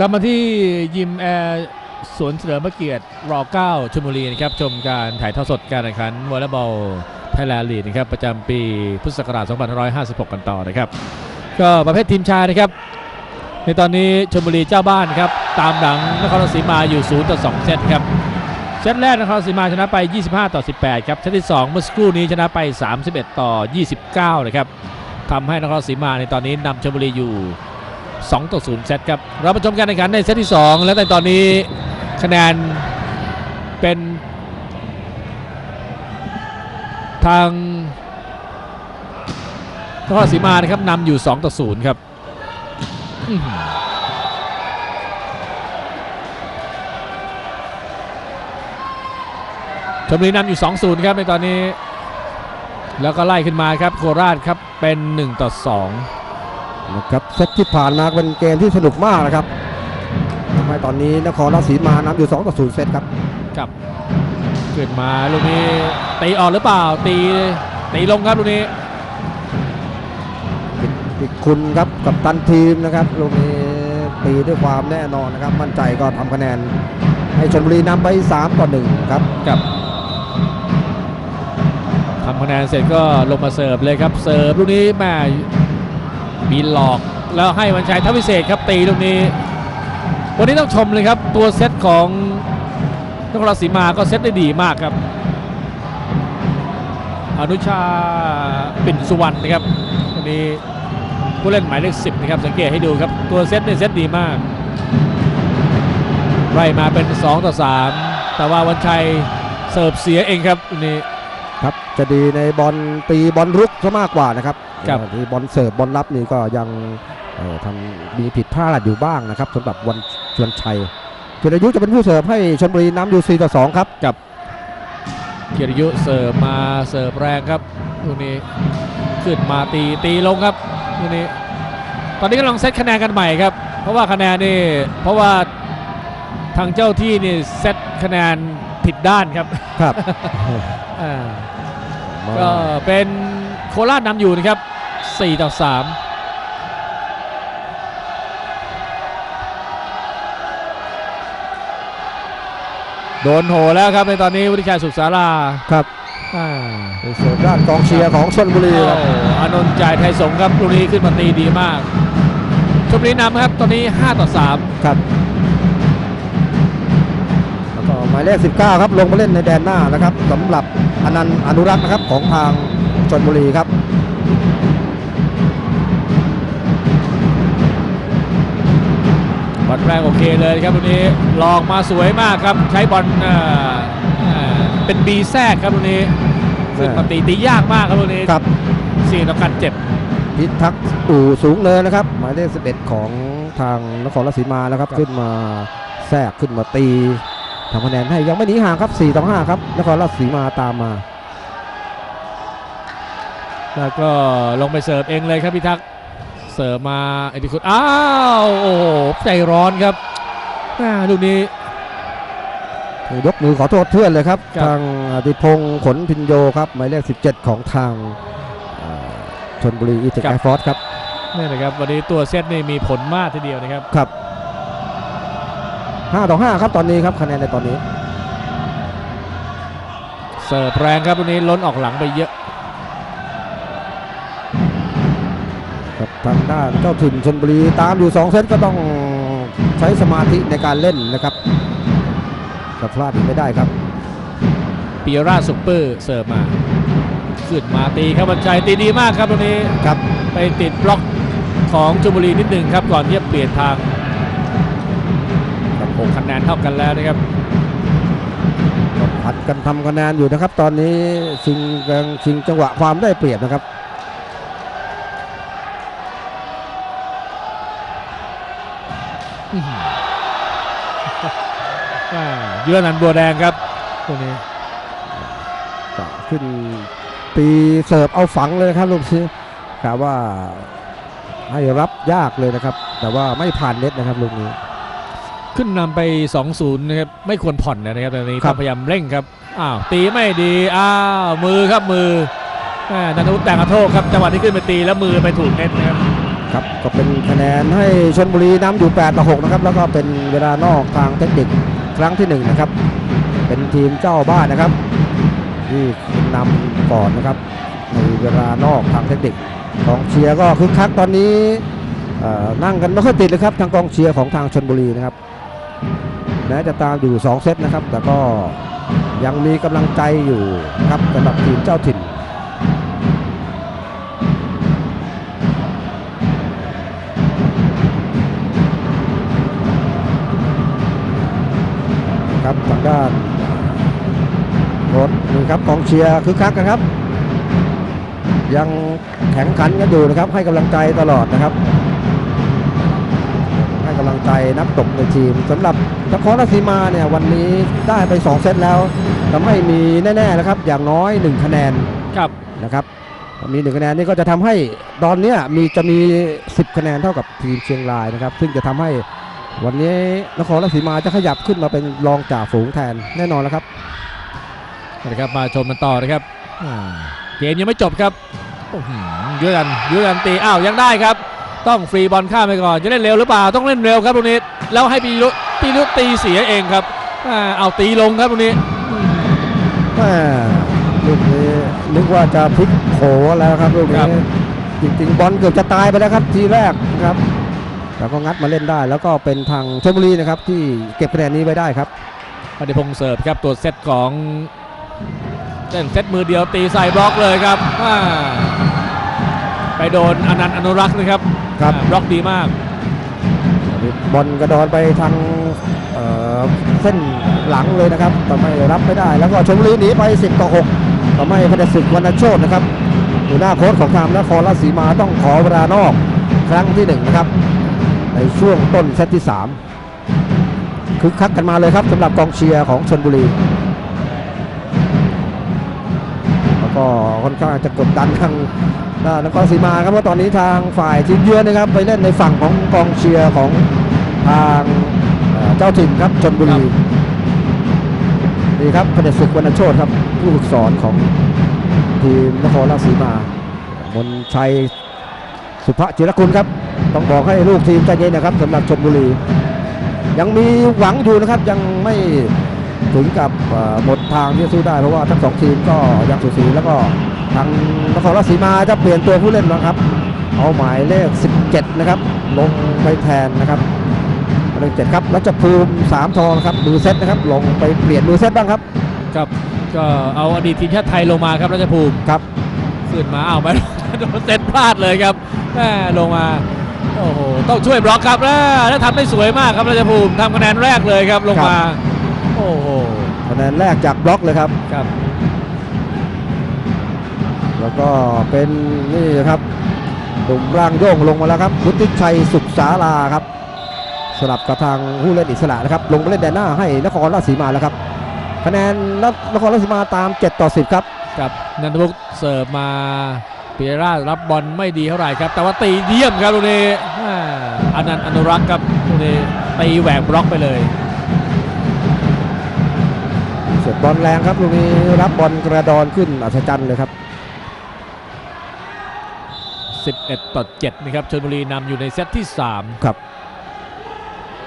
กลับมาที่ยิมแอร์สวนเฉลิมพระเกียรติร9ชลบุรีนะครับชมการถ่ายทอดสดการแข่งขันวอลเลย์บอลไทยแลนด์ลีกนะครับประจำปีพุทธศักราช 2556 กันต่อนะครับ ก็ประเภททีมชายนะครับ ในตอนนี้ชลบุรีเจ้าบ้านครับ ตามหลังนครราชสีมาอยู่ 0 ต่อ 2 เซตครับ เซตแรกนครราชสีมาชนะไป 25 ต่อ 18 ครับเซตที่ 2 เมื่อสักครู่นี้ชนะไป 31 ต่อ 29 นะครับทำให้นครราชสีมาในตอนนี้นำชลบุรีอยู่ 2 ต่อ 0 เซตครับเรามาชมการแข่งขันในเซตที่ 2 และในตอนนี้คะแนนเป็น ทางนครราชสีมานะครับนำอยู่ 2 ต่อ 0 ครับชมบุรีนำอยู่ 2-0 ครับในตอนนี้ แล้วก็ไล่ขึ้นมาครับโคราชครับเป็น 1 ต่อ 2 นะครับเซตที่ผ่านมาเป็นเกมที่สนุกมากนะครับทำให้ตอนนี้นครราชสีมานำอยู่2ต่อ0เซตครับกับขึ้นมาลูกนี้ตีออกหรือเปล่าตีตีลงครับลูกนี้อีกคุณครับกับตันทีมนะครับลูกนี้ตีด้วยความแน่นอนนะครับ มั่นใจก็ทำคะแนน ให้ชลบุรีนำไป3ต่อ1ครับกับทำคะแนนเสร็จก็ลงมาเสิร์ฟเลยครับเสิร์ฟลูกนี้แม่ มีหลอกแล้วให้วันชัยทัพวิเศษครับตีลูกนี้ วันนี้ต้องชมเลยครับ ตัวเซตของนครราชสีมาก็เซตได้ดีมากครับ อนุชาปิ่นสุวรรณนะครับวันนี้ผู้เล่นหมายเลขสิบนะครับสังเกตให้ดูครับ ตัวเซตในยเซตดีมาก ไล่มาเป็น 2 ต่อ 3 แต่ว่าวันชัยเสิร์ฟเสียเองครับนนี้ ครับจะดีในบอลตีบอลรุกซะมากกว่านะครับครับเอ่อที่บอลเสิร์ฟบอลรับนี่ก็ยังเอ่อทำมีผิดพลาดอยู่บ้างนะครับสำหรับวันชวนชัยจิรายุจะเป็นผู้เสิร์ฟให้ชลบุรีนำอยู่4ต่อ2ครับกับเกียรติยุเสิร์ฟมาเสิร์ฟแรงครับลูกนี้ขึ้นมาตีตีลงครับลูกนี้ ตอนนี้กำลังเซตคะแนนกันใหม่ครับ เพราะว่าคะแนนนี่เพราะว่าทางเจ้าที่นี่เซตคะแนน ผิดด้านครับครับอ่าก็เป็นโคราชนำอยู่นะครับ 4 ต่อ 3โดนโหแล้วครับในตอนนี้วุฒิชัยสุขสาราครับอ่าเป็นเสิร์ฟด้านกองเชียร์ของชลบุรีโอ้ครับอานนท์จ่ายไทยสงฆ์ครับลูกนี้ขึ้นมาตีดีมากชมบุรีนำครับตอนนี้ 5 ต่อ 3 ครับแล้วก็หมายเลข 19 ครับ ลงมาเล่นในแดนหน้านะครับสำหรับอนันต์อนุรักษ์นะครับของทางชลบุรีครับบอลแรกโอเคเลยครับลูกนี้ลองมาสวยมากครับ ใช้บอลเอ่อเอ่อเป็นบีแทรกครับลูกนี้ขึ้นมาตีตียากมากครับลูกนี้ครับสี่ต่อการเจ็บพิทักษ์อู่สูงเนินนะครับ หมายเลข 11 ของทางนครราชสีมานะครับครับขึ้นมาแทรกขึ้นมาตี ทำคะแนนให้ยังไม่หนีห่างครับ4ต่อ5ครับนครราชสีมาตามมา แล้วก็ลงไปเสิร์ฟเองเลยครับพิทักษ์เสิร์ฟมาไอ้ที่คุณอ้าวโอ้โหใจร้อนครับแม่ลูกนี้ยกมือขอโทษเพื่อนเลยครับครับทางอติพงศ์ขนพินโยครับหมายเลข 17 ของทางเอ่อชนบุรีอีเทคไอฟอร์สครับนี่นะครับวันนี้ตัวเซตนี่มีผลมากทีเดียวนะครับครับ 5 ต่อ 5 ครับตอนนี้ครับคะแนนในตอนนี้ เสิร์ฟแรงครับลูกนี้ล้นออกหลังไปเยอะครับทางด้านเจ้าถิ่นชนบุรีตามอยู่ 2 เซตก็ต้องใช้สมาธิในการเล่นนะครับจะพลาดอีกไม่ได้ครับปิยราชสุปเปอร์เสิร์ฟมาขึ้นมาตีครับบรรชัยตีดีมากครับตรงนี้ครับไปติดบล็อกของจุบุรีนิดหนึ่งครับก่อนที่จะเปลี่ยนทาง กับหกคะแนนเท่ากันแล้วนะครับผัดกันทำคะแนนอยู่นะครับ ตอนนี้ชิงกันชิงจังหวะความได้เปรียบนะครับอื้อหืออ่ายุรนันท์บัวแดงครับตัวนี้ก็ขึ้นตีเสิร์ฟเอาฝังเลยนะครับลูกนี้กะว่าให้รับยากเลยนะครับ แต่ว่าไม่ผ่านเน็ตนะครับลูกนี้ ขึ้นนำไป 2-0 นะครับ ไม่ควรผ่อนนะครับตอนนี้ครัต้อบงพยายามเร่งครับ อ้าว ตีไม่ดี อ้าว มือครับมือแม่นันทวุฒิแต่งกระโทษครับ จังหวะที่ขึ้นไปตีแล้วมือไปถูกเน็ตนะครับ ครับ ก็เป็นคะแนนให้ชนบุรีนำอยู่8ต่อ6นะครับ แล้วก็เป็นเวลานอกทางเทคนิคครั้งที่หนึ่งนะครับ เป็นทีมเจ้าบ้านนะครับ ที่นำก่อนนะครับ ในเวลานอกทางเทคนิคกองเชียร์ก็คึกคักตอนนี้เอ่อนั่งกันไม่ค่อยติดเลยครับทางกองเชียร์ของทางชนบุรีนะครับ แม้จะตามอยู่ 2 เซตนะครับ แต่ก็ยังมีกำลังใจอยู่ครับสำหรับทีมเจ้าถิ่นครับทางด้านรถนี่ครับกองเชียร์คึกคักนะครับ ยังแข็งขันกันอยู่นะครับให้กำลังใจตลอดนะครับำลังใจนักตบในทีมสำหรับนครราชสีมาเนี่ยวันนี้ได้ไป 2 เซตแล้วทำให้มีแน่ๆนะครับอย่างน้อย 1 คะแนนครับนะครับมีหนึ่งคะแนนนี่ก็จะทำให้ตอนเนี้ยมีจะมี 10 คะแนนเท่ากับทีมเชียงรายนะครับ ซึ่งจะทำให้วันนี้นครราชสีมาจะขยับขึ้นมาเป็นรองจ่าฝูงแทนแน่นอนแล้วครับนะครับมาชมกันต่อนะครับอ่าเกมยังไม่จบครับอื้อหือยืดกันยืดกันตีอ้าวยังได้ครับ ต้องฟรีบอลข้ามไปก่อน จะเล่นเร็วหรือเปล่าต้องเล่นเร็วครับตรงนี้ แล้วให้ปีรุปีรุตีเสียเองครับอ่าเอาตีลงครับตรงนี้แม่ลูกนี้นึกว่าจะพลิกโผแล้วครับลูกครันี้บจริงๆบอลเกือบจะตายไปแล้วครับทีแรกนะครับแต่ก็งัดมาเล่นได้ แล้วก็เป็นทางชลบุรีนะครับที่เก็บคะแนนนี้ไว้ได้ครับปฏิพงษ์เสิร์ฟครับตัวเซตของเล่นเซตมือเดียวตีใส่บล็อกเลยครับอ่า ไปโดนอนันต์อนุรักษ์นะครับครับ อ่าบล็อกดีมาก บอลกระดอนไปทางเอ่อเส้นหลังเลยนะครับทำให้รับไม่ได้ แล้วก็ชลบุรีหนีไป 10 ต่อ6ทำให้พระเดชศึกวรรณโชตนะครับหัวหน้าโค้ชของทางนครราชสีมาต้องขอเวลานอกครั้งที่ 1 นะครับ ในช่วงต้นเซตที่ 3 คึกคักกันมาเลยครับสำหรับกองเชียร์ของชนบุรี แล้วก็ค่อนข้างจะกดดันทางด้านนครศรีมาครับเพราะตอนนี้ทางฝ่ายทีมเยือนนะครับ ไปเล่นในฝั่งของกองเชียร์ของทางเอ่อเจ้าถิ่นครับชนบุรีนี่ครับพระเดชศึกวรรณโชตครับ ผู้ฝึกสอนของทีมนครราชสีมามนชัยสุภจิรกุลครับ ต้องบอกให้ลูกทีมใจเย็นนะครับสำหรับชนบุรี ยังมีหวังอยู่นะครับยังไม่ ถึงกับเอ่อหมดทางที่จะสู้ได้เพราะว่าทั้งสองทีมก็ยังสูสีแล้วก็ทางนครราชสีมาจะเปลี่ยนตัวผู้เล่นแล้วครับ เอาหมายเลข 17 นะครับ ลงไปแทนนะครับหมายเลข7ครับรัชภูมิสามทองครับมือเซตนะครับ ลงไปเปลี่ยนมือเซตบ้างครับครับก็เอาอดีตทีมชาติไทยลงมาครับรัชภูมิครับขึ้นมาเอาไปโดนเซตพลาดเลยครับแม่ลงมาโอ้โหต้องช่วยบล็อกครับแล้วแล้วทำได้สวยมากครับรัชภูมิทำคะแนนแรกเลยครับลงมา โอ้โหคะแนนแรกจากบล็อกเลยครับครับ แล้วก็เป็นนี่ครับหนุ่มร่างโย่งลงมาแล้วครับวุฒิชัยสุขสาราครับสลับกับทางผู้เล่นอิสระนะครับ ลงไปเล่นแดนหน้าให้นครราชสีมาแล้วครับ คะแนนนครราชสีมาตาม 7 ต่อ 10 ครับกับนันทบุกเสิร์ฟมาปียราชรับบอลไม่ดีเท่าไหร่ครับ แต่ว่าตีเยี่ยมครับตรงนี้อ่าอนันต์อนุรักษ์ครับตรงนี้ตีแหวกบล็อกไปเลย เสียบบอลแรงครับลูกนี้รับบอลกระดอนขึ้นอัศจรรย์เลยครับ 11 ต่อ 7 นะครับชลบุรีนำอยู่ในเซตที่ 3 ครับ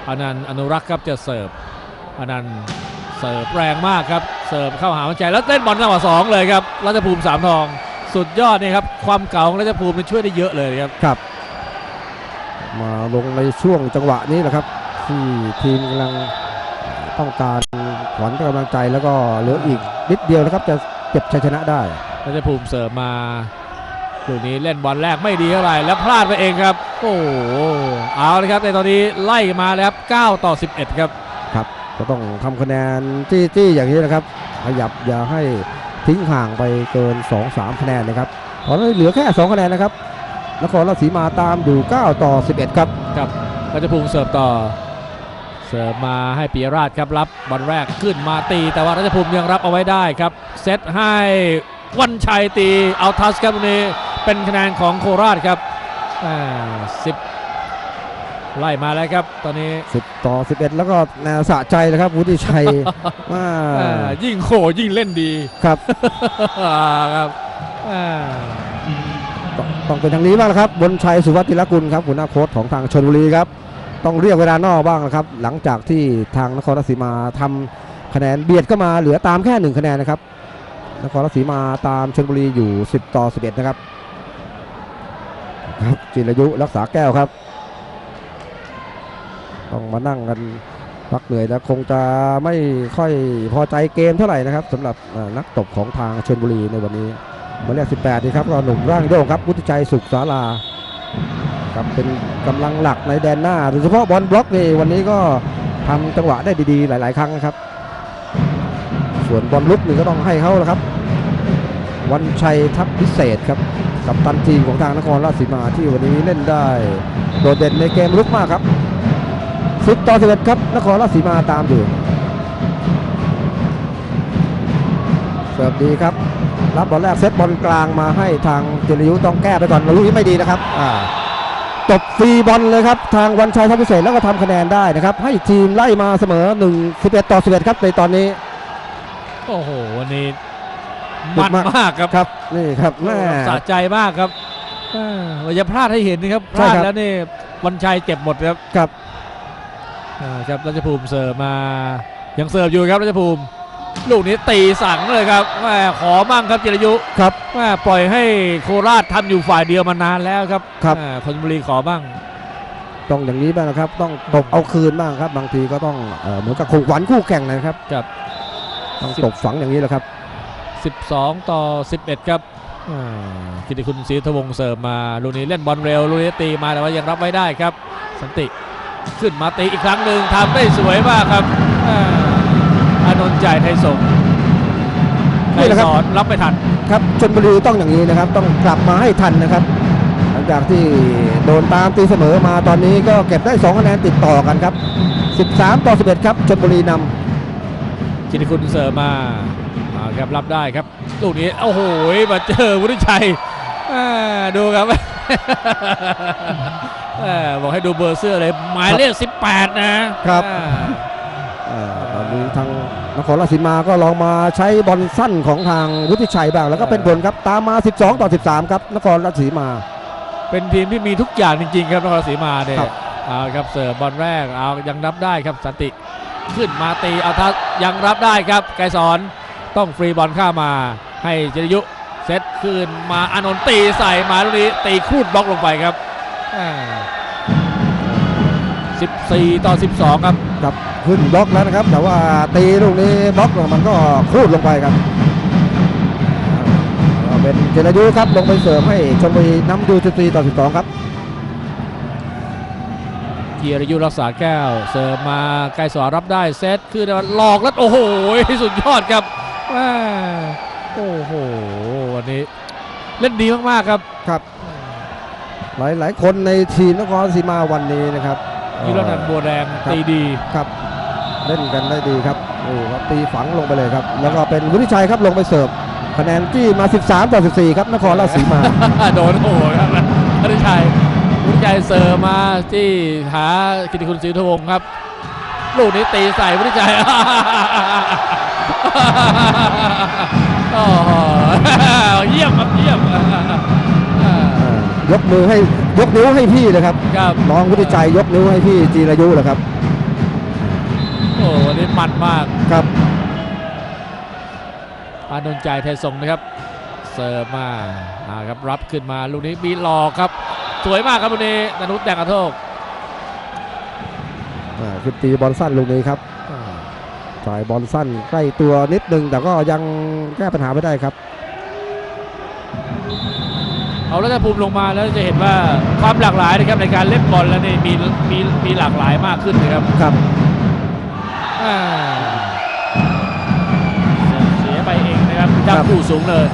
อนันต์อนุรักษ์ครับจะเสิร์ฟอนันต์เสิร์ฟแรงมากครับ เสิร์ฟเข้าหาหัวใจแล้วเล่นบอลจังหวะสองเลยครับรัชภูมิสามทอง สุดยอดเนี่ยครับ ความเก่าของรัชภูมิมันช่วยได้เยอะเลยครับครับ มาลงในช่วงจังหวะนี้แหละครับ ที่ทีมกำลังต้องการข วัญกำลังใจแล้วก็เหลืออีกนิดเดียวนะครับจะเก็บชัยชนะได้รัชภูมิเสิร์ฟมาลูกนี้เล่นบอลแรกไม่ดีเท่าไหร่แล้วพลาดไปเองครับ โอ้โหเอาเลยครับในตอนนี้ไล่มาแล้วครับ9ต่อ 11 ครับก็ต้องทำคะแนนที่ที่อย่างนี้นะครับ ขยับอย่าให้ทิ้งห่างไปเกิน 2-3 คะแนนนะครับตอนนี้เหลือแค่ 2 คะแนนนะครับนครราชสีมาตามอยู่ 9 ต่อ 11 ครับ ครับรัชภูมิเสิร์ฟต่อ เสิร์ฟมาให้ปียราชครับรับบอลแรกขึ้นมาตี แต่ว่ารัชภูมิยังรับเอาไว้ได้ครับ เซตให้วันชัยตีเอาทัสครับตรงนี้เป็นคะแนนของโคราชครับสิบไล่มาแล้วครับ ตอนนี้ 10 ต่อ 11 แล้วก็แนวสะใจนะครับวุฒิชัยว่าอ่ายิ่งโหยิ่งเล่นดีครับครับอ่าต้องต้องเป็นทางนี้บ้างนะครับบนชัยสุวัติรกุลครับหัวหน้าโค้ชของทางชนบุรีครับ ต้องเรียกเวลานอกบ้างนะครับ หลังจากที่ทางนครราชสีมาทำคะแนนเบียดเข้ามาเหลือตามแค่หนึ่งคะแนนนะครับ นครราชสีมาตามชนบุรีอยู่ 10 ต่อ 11 นะครับครับจิรยุรักษาแก้วครับ ต้องมานั่งกันพักเหนื่อยแล้วคงจะไม่ค่อยพอใจเกมเท่าไหร่นะครับสำหรับนักตบของทางชนบุรีในวันนี้มายเลข18นี่ครับก็หนุ่มร่างโด่งครับวุฒิชัยสุขศาลา ครับเป็นกำลังหลักในแดนหน้าโดยเฉพาะบอลบล็อกนี่วันนี้ก็ทำจังหวะได้ดีๆหลาย ๆ ครั้งนะครับ ส่วนบอลลุกนี่ก็ต้องให้เขาแล้วครับ วันชัยทัพพิเศษครับกับตันทีมของทางนครราชสีมาที่วันนี้เล่นได้โดดเด่นในเกมลุกมากครับสิบต่อสิบเอ็ดครับนครราชสีมาตามอยู่เสิร์ฟดีครับ รับบอลแรกเซตบอลกลางมาให้ทางเจริยุต้องแก้ไปก่อนลูกนี้ไม่ดีนะครับอ่า ตบฟรีบอลเลยครับ ทางวันชัยทัพพิเศษแล้วก็ทำคะแนนได้นะครับ ให้ทีมไล่มาเสมอ1 11ต่อ 11 ครับในตอนนี้ โอ้โห วันนี้ดุมันมากมากครับครับนี่ครับแม่สะใจมากครับอ่าว่าจะพลาดให้เห็นนะครับพใช่ลาดครับแล้วนี่วันชัยเจ็บหมดครับครับอ่าครับรัชภูมิเสิร์ฟมายังเสิร์ฟอยู่ครับรัชภูมิ ลูกนี้ตีสั่งเลยครับแม่ขอมั่งครับจิรยุครับแม่ปล่อยให้โคราชทำอยู่ฝ่ายเดียวมานานแล้วครับครับอ่าคนบุรีขอบ้างต้องอย่างนี้บ้างนะครับ ต้องตบเอาคืนบ้างครับ บางทีก็ต้องเอ่อเหมือนกับคงหวันคู่แข่งนะครับครับต้องตบฝังอย่างนี้แหละครับ 12 ต่อ 11 ครับอ่ากิติคุณศรีทวงศ์เสิร์ฟมาลูกนี้เล่นบอลเร็วลูกนี้ตีมาแต่ว่ายังรับไว้ได้ครับ สันติขึ้นมาตีอีกครั้งหนึ่งทำได้สวยมากครับ อ่าอานนท์จ่ายไทยส่งนี่ไทยแหละครับสอนรับไม่ทันครับชนบุรีต้องอย่างนี้นะครับ ต้องกลับมาให้ทันนะครับ หลังจากที่โดนตามตีเสมอมาตอนนี้ก็เก็บได้2คะแนนติดต่อกันครับ 13 ต่อ 11 ครับชนบุรีนกิติคุณเสิร์ฟมาเอาครับรับได้ครับลูกนี้โอ้โหมาเจอวุฒิชัยอ่าดูครับอ่าบอกให้ดูเบอร์เสื้อเลยหมายเลข18 นะครับอ่าำ อ่าตอนนี้ทางนครราชสีมาก็ลองมาใช้บอลสั้นของทางวุฒิชัยบ้างแล้วก็เป็นผลครับตามมา 12 ต่อ 13 ครับนครราชสีมา เป็นทีมที่มีทุกอย่างจริง ๆ ครับนครราชสีมาเนี่ยครับ เอาครับเสิร์ฟบอลแรกเอายังรับได้ครับสันติขึ้นมาตีเอาทัศยังรับได้ครับไกรสอนต้องฟรีบอลเข้ามา ให้จริยุเซตขึ้นมาอานนท์ตีใส่มาลูกนี้ตีคูดบล็อกลงไปครับ อ่า 14 ต่อ 12 ครับครับขึ้นบล็อกแล้วนะครับ แต่ว่าตีลูกนี้บล็อกมันก็ครูดลงไปครับอ่าเป็นเจรยุครับลงไปเสริมให้ชลบุรีน้ำดู14ต่อ 12 ครับเกียรยุรักษาแก้ว เสิร์ฟมาไกรสอนรับได้เซตขึ้นมาหลอกแล้วโอ้โหสุดยอดครับอ่าโอ้โหวันนี้เล่นดีมากๆครับครับ หลายหลายคนในทีมนครศรีมาวันนี้นะครับ ยุรนันท์บัวแดงครับตีดีครับ เล่นกันได้ดีครับโอ้ครับตีฝังลงไปเลยครับ แล้วก็เป็นวุฒิชัยครับลงไปเสิร์ฟคะแนนที่มา 13 ต่อ 14 ครับนครราชสีมา โดนโอ้โหครับวุฒิชัยวุฒิชัยเสิร์ฟมาที่หากิติคุณศรีทวงศ์ครับ ลูกนี้ตีใส่วุฒิชัยโอ้โหเยี่ยมครับเยี่ยม ยกมือให้ยกนิ้วให้พี่เลยครับครับน้องวุฒิชัยยกนิ้วให้พี่จีรายุเลยครับโอ้วันนี้มันมากครับอานนท์ใจไทยส่งนะครับเสิร์ฟมาอ่าครับรับขึ้นมาลูกนี้มีหลอกครับ สวยมากครับลูกนี้นนุษย์แดงกระโทกอ่าคือตีบอลสั้นลูกนี้ครับจ่ายบอลสั้นใกล้ตัวนิดนึงแต่ก็ยังแก้ปัญหาไม่ได้ครับ เอาแล้วถ้าภูมิลงมาแล้วจะเห็นว่าความหลากหลายนะครับในการเล่นบอลแล้วนี่มีมีมีหลากหลายมากขึ้นนะครับครับอ่าเสียไปเองนะครับจับผู้สูงเลย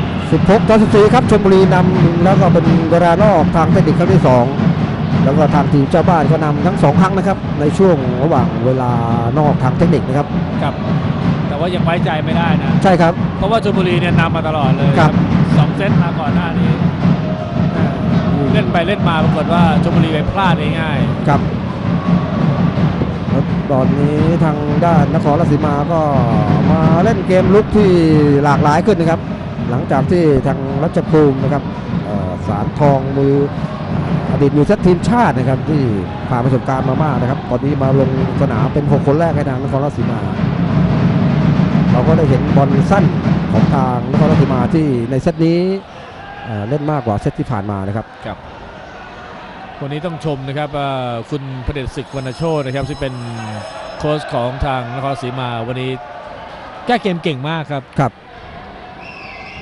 16ต่อ14ครับชลบุรีนำแล้วก็เป็นเวลานอกทางเทคนิคครั้งที่2แล้วก็ทางทีมเจ้าบ้านก็นำทั้งสองครั้งนะครับ ในช่วงระหว่างเวลานอกทางเทคนิคนะครับครับ แต่ว่ายังไว้ใจไม่ได้นะ ใช่ครับ เพราะว่าชลบุรีเนี่ยนำมาตลอดเลยครับสองเซตมาก่อนหน้านี้อ่าเล่นไปเล่นมาปรากฏว่าชลบุรีไปพลาดง่ายครับแล้วตอนนี้ทางด้านนครราชสีมาก็มาเล่นเกมลุกที่หลากหลายขึ้นนะครับ หลังจากที่ทางรัชภูมินะครับเอ่อสารทองมืออดีตมือเซตทีมชาตินะครับที่ผ่านประสบการณ์มามากนะครับ ตอนนี้มาลงสนามเป็น 6 คนแรกให้ทางนครราชสีมา เราก็ได้เห็นบอลสั้นของทางนครราชสีมาที่ในเซตนี้เอ่อเล่นมากกว่าเซตที่ผ่านมานะครับวันนี้ต้องชมนะครับเอ่อคุณพระเดชศึกวรรณโชตนะครับที่เป็นโค้ชของทางนครศรีมาวันนี้แก้เกมเก่งมากครับครับ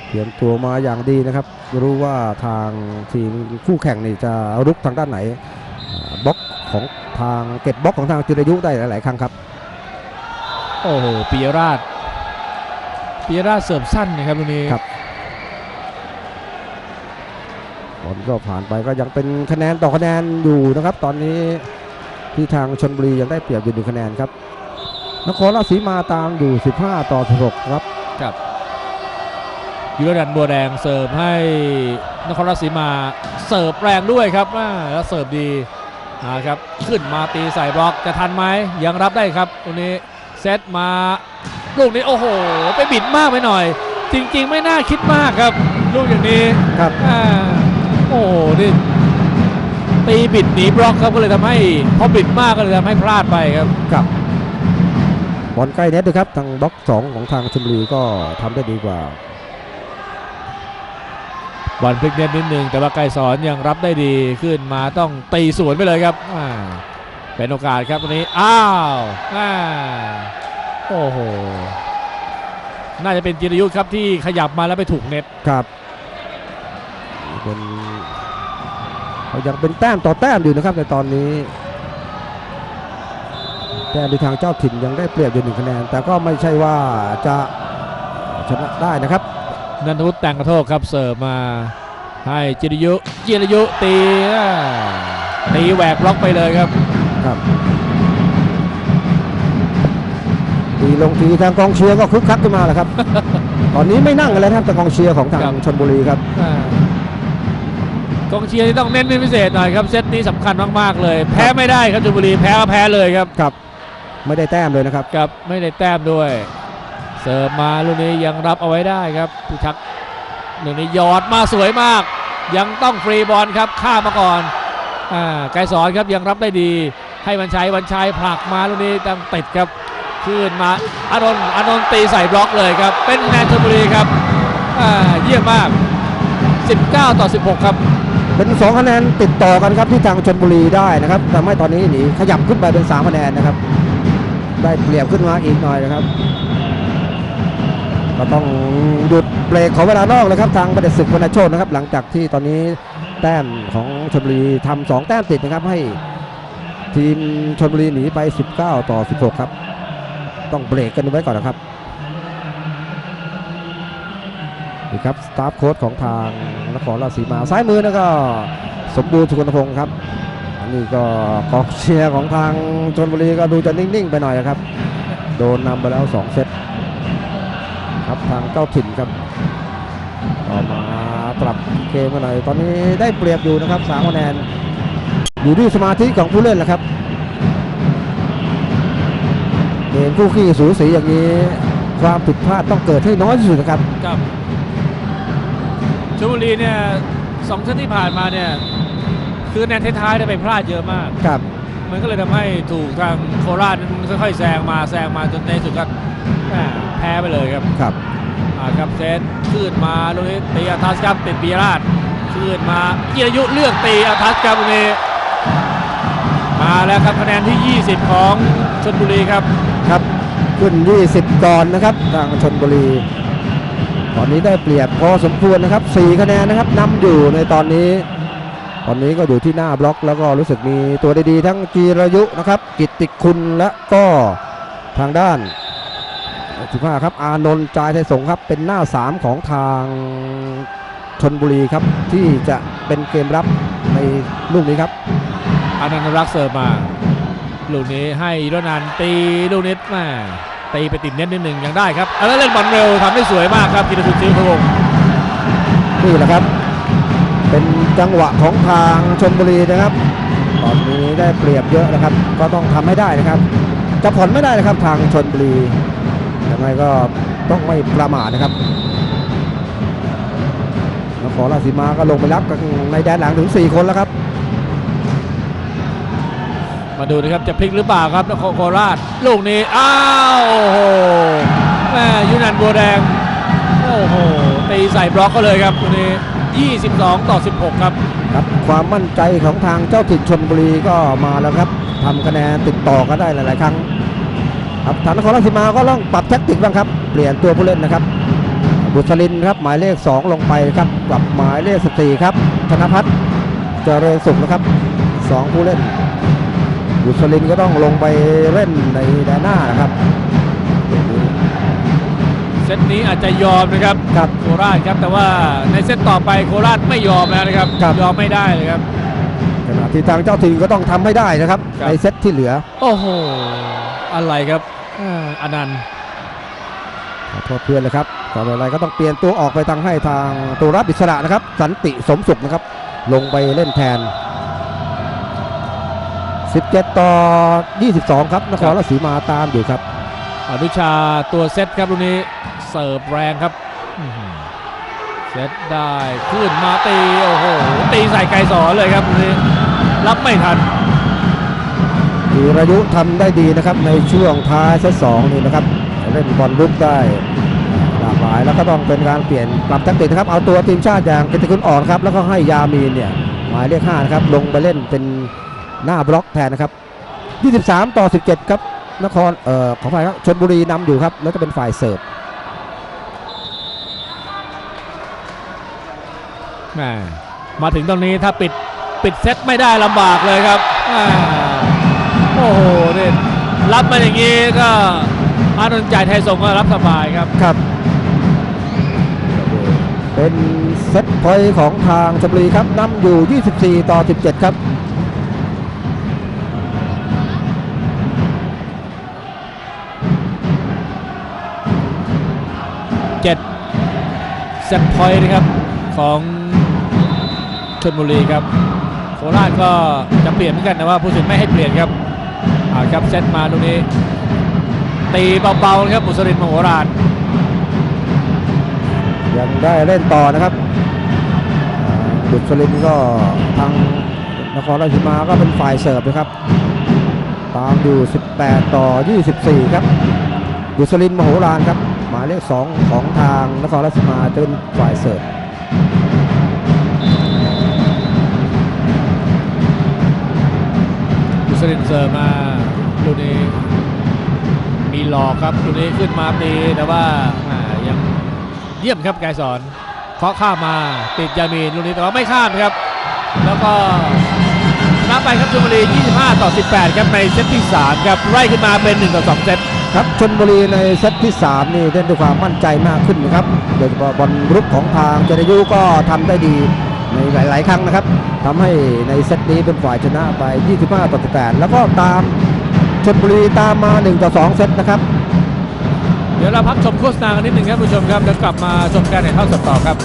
เตรียมตัวมาอย่างดีนะครับ รู้ว่าทางทีมคู่แข่งนี่จะรุกทางด้านไหนอ่าบล็อกของทางเก็บบล็อกของทางจิรายุได้หลาย ๆ ครั้งครับ โอ้โหปิยราช ปิยราชเสิร์ฟสั้นนะครับวันนี้ครับบอลก็ผ่านไปก็ยังเป็นคะแนนต่อคะแนนอยู่นะครับ ตอนนี้ที่ทางชนบุรียังได้เปรียบอยู่หนึ่งคะแนนครับนครราชสีมาตามอยู่ 15 ต่อ 16 ครับยุรดันบัวแดงเสิร์ฟให้นครราชสีมาเสิร์ฟแรงด้วยครับอ่าแล้วเสิร์ฟดีนะครับขึ้นมาตีใส่บล็อกจะทันไหมยังรับได้ครับตรงนี้เซตมา ลูกนี้โอ้โห ไปบิดมากไปหน่อย จริง ๆ ไม่น่าคิดมากครับ ลูกอย่างนี้ครับอ่าโอ้โหนี่ตีบิดหนีบล็อกครับก็เลยทำให้พอบิดมากก็เลยทำให้พลาดไปครับครับบอลใกล้เน็ตด้วยครับทางบล็อก 2 ของทางชลบุรีก็ทำได้ดีกว่าบอลพลิกเน็ตนิดนึงแต่ว่าไกรสอนยังรับได้ดีขึ้นมาต้องตีสวนไปเลยครับอ่าเป็นโอกาสครับตรงนี้อ้าวอ่า โอ้โห น่าจะเป็นจิรยุทธครับที่ขยับมาแล้วไปถูกเน็ตครับนี่เป็นเขายังเป็นแต้มต่อแต้มอยู่นะครับในตอนนี้แต้มที่ทางเจ้าถิ่นยังได้เปรียบอยู่หนึ่งคะแนน แต่ก็ไม่ใช่ว่าจะชนะได้นะครับ นันทวุฒิแต่งกระโทกครับเสิร์ฟมาให้จิรยุจิรยุตีอ่าตีแหวกบล็อกไปเลยครับครับ ทีลงทีทางกองเชียร์ก็คึกคักขึ้นมาแหละครับ ตอนนี้ไม่นั่งกันแล้วนะครับทางกองเชียร์ของทางครับ ชนบุรีครับ อ่ากองเชียร์ที่ต้องเน้นเป็นพิเศษหน่อยครับเซตนี้สำคัญมากๆเลย แพ้ไม่ได้ครับชลบุรีแพ้ก็แพ้เลยครับ ครับ ไม่ได้แต้มเลยนะครับ กับไม่ได้แต้มด้วย เสิร์ฟมาลูกนี้ยังรับเอาไว้ได้ครับผู้ชักลูกนี้หยอดมาสวยมาก ยังต้องฟรีบอลครับข้ามมาก่อนอ่าไกรสอนครับยังรับได้ดี ให้วันชัยวันชัยผลักมาลูกนี้ตั้งติดครับ ขึ้นมาอานนท์อานนท์ตีใส่บล็อกเลยครับ เป็นแนนชลบุรีครับเยี่ยมมาก 19 ต่อ 16 ครับเป็นสองคะแนนติดต่อกันครับที่ทางชนบุรีได้นะครับทำให้ตอนนี้หนีขยับขึ้นไปเป็นสามคะแนนนะครับ ได้เปรียบขึ้นมาอีกหน่อยนะครับ ก็ต้องหยุดเบรกขอเวลานอกเลยครับทางประเด็จศึกวรรณโชตนะครับ หลังจากที่ตอนนี้แต้มของชนบุรีทำสองแต้มติดนะครับให้ทีมชนบุรีหนีไป 19 ต่อ 16 ครับ ต้องเบรกกันไว้ก่อนนะครับนี่ครับสตาฟโค้ชของทางนครราชสีมาซ้ายมือนะก็สมบูรณ์สุขนพงศ์ครับนนี้ก็กองเชียร์ของทางชนบุรีก็ดูจะนิ่งๆไปหน่อยนะครับ โดนนำไปแล้ว 2 เซตครับทางเจ้าถิ่นครับต่อมาปรับเกมกันหน่อยตอนนี้ได้เปรียบอยู่นะครับ3คะแนนอยู่ที่สมาธิของผู้เล่นแหละครับ เกมคู่ขี้สูสีอย่างนี้ความผิดพลาดต้องเกิดให้น้อยที่สุดนะครับครับชลบุรีเนี่ยสองเซตที่ผ่านมาเนี่ยคือแนนท้ายๆเนี่ยไปพลาดเยอะมากครับมันก็เลยทำให้ถูกทางโคราชนั้นค่อยๆแซงมาแซงมาจนในที่สุดก็แหม่แพ้ไปเลยครับครับอ่าครับเซตขึ้นมาลูกนี้ตีอาทัสครับติดปียราชขึ้นมาจิรายุเลือกตีอาทัสครับตรงนี้ มาแล้วครับคะแนนที่ 20 ของชลบุรีครับครับขึ้น 20 ก่อนนะครับทางชนบุรี ตอนนี้ได้เปรียบพอสมควรนะครับ 4 คะแนนนะครับนำอยู่ในตอนนี้ ตอนนี้ก็อยู่ที่หน้าบล็อกแล้วก็รู้สึกมีตัวดีๆทั้งจีรายุนะครับ กิตติคุณและก็ทางด้าน15ครับ อานนท์จายไทยสงครับ เป็นหน้า 3 ของทางชนบุรีครับ ที่จะเป็นเกมรับในลูกนี้ครับ อนันต์รักษ์เสิร์ฟมาลูกนี้ให้อิรนันท์ตีลูกนี้แม่ตีไปติดเน็ตนิดหนึ่งยังได้ครับแล้วเล่นบอลเร็วทำได้สวยมากครับกิตติคุณชื่อพระวงศ์นี่แหละครับ เป็นจังหวะของทางชนบุรีนะครับ ตอนนี้ได้เปรียบเยอะนะครับ ก็ต้องทำให้ได้นะครับ จะผ่อนไม่ได้นะครับทางชนบุรียังไงก็ต้องไม่ประมาทนะครับครราชสีมาก็ลงไปรับกันในแดนหลังถึง 4 คนแล้วครับ มาดูนะครับจะพลิกหรือเปล่าครับนครโคราช ลูกนี้ อ้าวโอ้โหแม่ยุนันบัวแดง โอ้โหตีใส่บล็อกก็เลยครับตรงนี้ 22 ต่อ 16 ครับ ครับความมั่นใจของทางเจ้าถิ่นชนบุรีก็มาแล้วครับทำคะแนนติดต่อกันได้หลาย ๆ ครั้ง ครับทางนครราชสีมาก็ต้องปรับแท็กติกบ้างครับ เปลี่ยนตัวผู้เล่นนะครับ บุษลินครับหมายเลข 2 ลงไปครับกับหมายเลข 14 ครับ ธนพัฒน์เจริญสุขนะครับสองผู้เล่น บุษลินก็ต้องลงไปเล่นในแดนหน้านะครับ เซตนี้อาจจะยอมนะครับครับโคราชครับแต่ว่าในเซตต่อไปโคราชไม่ยอมแล้วนะครับครับ ยอมไม่ได้เลยครับ ขณะที่ทางเจ้าถิ่นก็ต้องทำให้ได้นะครับครับ ในเซตที่เหลือโอ้โหอะไรครับอ่าอนันต์ขอโทษเพื่อนเลยครับต่อไปอะไรก็ต้องเปลี่ยนตัวออกไปทางให้ทางตัวรับอิสระนะครับ สันติสมสุขนะครับ ลงไปเล่นแทน 17 ต่อ 22 ครับนครราชสีมาตามอยู่ครับ อนุชาตัวเซตครับลูกนี้เสิร์ฟแรงครับอื้อหือเซตได้ขึ้นมาตีโอ้โหตีใส่ไกลสอนเลยครับลูกนี้รับไม่ทันธีรยุทำได้ดีนะครับในช่วงท้ายเซตสองนี่นะครับเล่นบอลลุกได้หลากหลายแล้วก็ต้องเป็นการเปลี่ยนปรับแทคติกนะครับเอาตัวทีมชาติอย่างกิติคุณอ่อนครับแล้วก็ให้ยามีนเนี่ยหมายเลข5นะครับลงไปเล่นเป็น หน้าบล็อกแทนนะครับ 23 ต่อ 17 ครับนครเอ่อขออภัยครับชนบุรีนำอยู่ครับ แล้วก็เป็นฝ่ายเสิร์ฟแหม่มาถึงตรงนี้ถ้าปิดปิดเซตไม่ได้ลำบากเลยครับแหม่โอ้โหนี่รับมาอย่างนี้ก็อานนท์จ่ายไทยส่งก็รับสบายครับครับ เป็นเซตพอยต์ของทางชลบุรีครับนำอยู่ 24 ต่อ 17 ครับ เจ็ดเซตพอยต์นะครับของชนบุรีครับ โคราชก็จะเปลี่ยนเหมือนกันแต่ว่าผู้สินไม่ให้เปลี่ยนครับเอาครับเซตมาตรงนี้ ตีเบาๆครับบุษรินมโหฬารยังได้เล่นต่อนะครับอ่าบุตรสลินก็ทางนครราชสีมาก็เป็นฝ่ายเสิร์ฟนะครับตามอยู่ 18 ต่อ 24 ครับบุตรสลินมโหฬารครับ หมายเลข2ของทางนครราชสีมาจะเป็นฝ่ายเสิร์ฟบุษรินเสิร์ฟมาลูกนี้มีหลอกครับลูกนี้ขึ้นมาตีแต่ว่าอ่ายังเยี่ยมครับไกรสอนเคาะข้ามาติดยามีนลูกนี้แต่ว่าไม่ข้ามครับ แล้วก็ชนะไปครับชลบุรี 25 ต่อ 18 ครับในเซตที่ 3 ครับไล่ขึ้นมาเป็น 1 ต่อ 2 เซต ครับชนบุรีในเซตที่ 3 นี่เล่นด้วยความมั่นใจมากขึ้นนะครับโดยเฉพาะบอลรุกของทางเจรยุก็ทำได้ดีในหลาย ๆ ครั้งนะครับทำให้ในเซตนี้เป็นฝ่ายชนะไป 25 ต่อ 18 แล้วก็ตามชนบุรีตามมา 1 ต่อ 2 เซตนะครับ เดี๋ยวเราพักชมโฆษณากันนิดหนึ่งครับผู้ชมครับเดี๋ยวกลับมาชมการถ่ายทอดสดต่อครับ